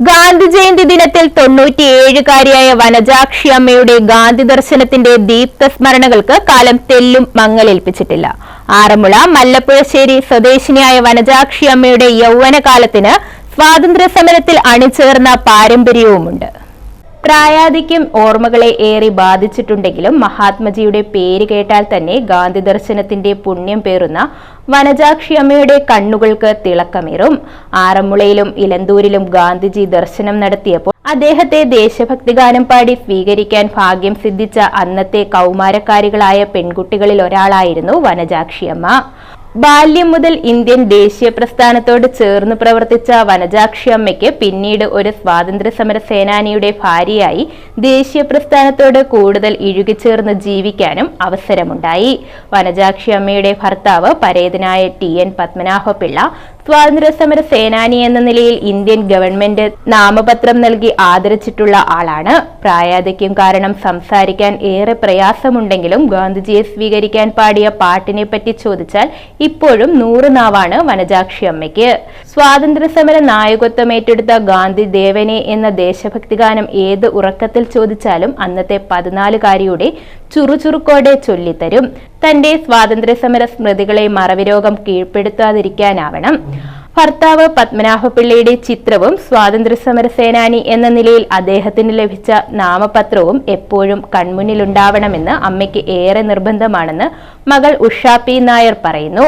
ഗാന്ധി ജയന്തി ദിനത്തിൽ തൊണ്ണൂറ്റിയേഴുകാരിയായ വനജാക്ഷി അമ്മയുടെ ഗാന്ധി ദർശനത്തിന്റെ ദീപ്ത സ്മരണകൾക്ക് കാലം തെല്ലും മങ്ങലേൽപ്പിച്ചിട്ടില്ല. ആറന്മുള മല്ലപ്പുഴശ്ശേരി സ്വദേശിനിയായ വനജാക്ഷി അമ്മയുടെ യൗവനകാലത്തിന് സ്വാതന്ത്ര്യ സമരത്തിൽ അണിചേർന്ന പാരമ്പര്യവുമുണ്ട്. പ്രായാധിക്യം ഓർമ്മകളെ ഏറെ ബാധിച്ചിട്ടുണ്ടെങ്കിലും മഹാത്മജിയുടെ പേര് കേട്ടാൽ തന്നെ ഗാന്ധി ദർശനത്തിന്റെ പുണ്യം പേറുന്ന വനജാക്ഷി അമ്മയുടെ കണ്ണുകൾക്ക് തിളക്കമേറും. ആറന്മുളയിലും ഇലന്തൂരിലും ഗാന്ധിജി ദർശനം നടത്തിയപ്പോൾ അദ്ദേഹത്തെ ദേശഭക്തി ഗാനം പാടി സ്വീകരിക്കാൻ ഭാഗ്യം സിദ്ധിച്ച അന്നത്തെ കൗമാരക്കാരികളായ പെൺകുട്ടികളിൽ ഒരാളായിരുന്നു വനജാക്ഷി അമ്മ. ബാല്യം മുതൽ ഇന്ത്യൻ ദേശീയ പ്രസ്ഥാനത്തോട് ചേർന്ന് പ്രവർത്തിച്ച വനജാക്ഷി അമ്മയ്ക്ക് പിന്നീട് ഒരു സ്വാതന്ത്ര്യ സമര സേനാനിയുടെ ഭാര്യയായി ദേശീയ പ്രസ്ഥാനത്തോട് കൂടുതൽ ഇഴുകിച്ചേർന്ന് ജീവിക്കാനും അവസരമുണ്ടായി. വനജാക്ഷി അമ്മയുടെ ഭർത്താവ് പരേതനായ ടി എൻ പത്മനാഭപിള്ള സ്വാതന്ത്ര്യ സമര സേനാനി എന്ന നിലയിൽ ഇന്ത്യൻ ഗവൺമെന്റ് നാമപത്രം നൽകി ആദരിച്ചിട്ടുള്ള ആളാണ്. പ്രായാധിക്യം കാരണം സംസാരിക്കാൻ ഏറെ പ്രയാസമുണ്ടെങ്കിലും ഗാന്ധിജിയെ സ്വീകരിക്കാൻ പാടിയ പാട്ടിനെ പറ്റി ചോദിച്ചാൽ ഇപ്പോഴും നൂറ് നാവാണ് വനജാക്ഷി അമ്മയ്ക്ക്. സ്വാതന്ത്ര്യ സമര നായകത്വം ഏറ്റെടുത്ത ഗാന്ധി ദേവനെ എന്ന ദേശഭക്തി ഗാനം ഏത് ഉറക്കത്തിൽ ചോദിച്ചാലും അന്നത്തെ പതിനാലുകാരിയുടെ ചുറുചുറുക്കോടെ ചൊല്ലിത്തരും. തന്റെ സ്വാതന്ത്ര്യ സമര സ്മൃതികളെ മറവിരോഗം കീഴ്പ്പെടുത്താതിരിക്കാനാവണം. ഭർത്താവ് പത്മനാഭപിള്ളയുടെ ചിത്രവും സ്വാതന്ത്ര്യ സമര സേനാനി എന്ന നിലയിൽ അദ്ദേഹത്തിന് ലഭിച്ച നാമപത്രവും എപ്പോഴും കൺമുന്നിലുണ്ടാവണമെന്ന് അമ്മയ്ക്ക് ഏറെ നിർബന്ധമാണെന്ന് മകൾ ഉഷാ പി നായർ പറയുന്നു.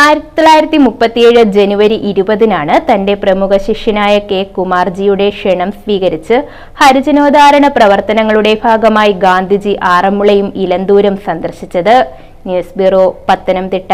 ആയിരത്തി തൊള്ളായിരത്തി മുപ്പത്തിയേഴ് ജനുവരി ഇരുപതിനാണ് തന്റെ പ്രമുഖ ശിഷ്യനായ കെ. കുമാർജിയുടെ ക്ഷണം സ്വീകരിച്ച് ഹരിജനോദ്ധാരണ പ്രവർത്തനങ്ങളുടെ ഭാഗമായി ഗാന്ധിജി ആറന്മുളയും ഇലന്തൂരും സന്ദർശിച്ചത്. News bureau Pathanamthitta.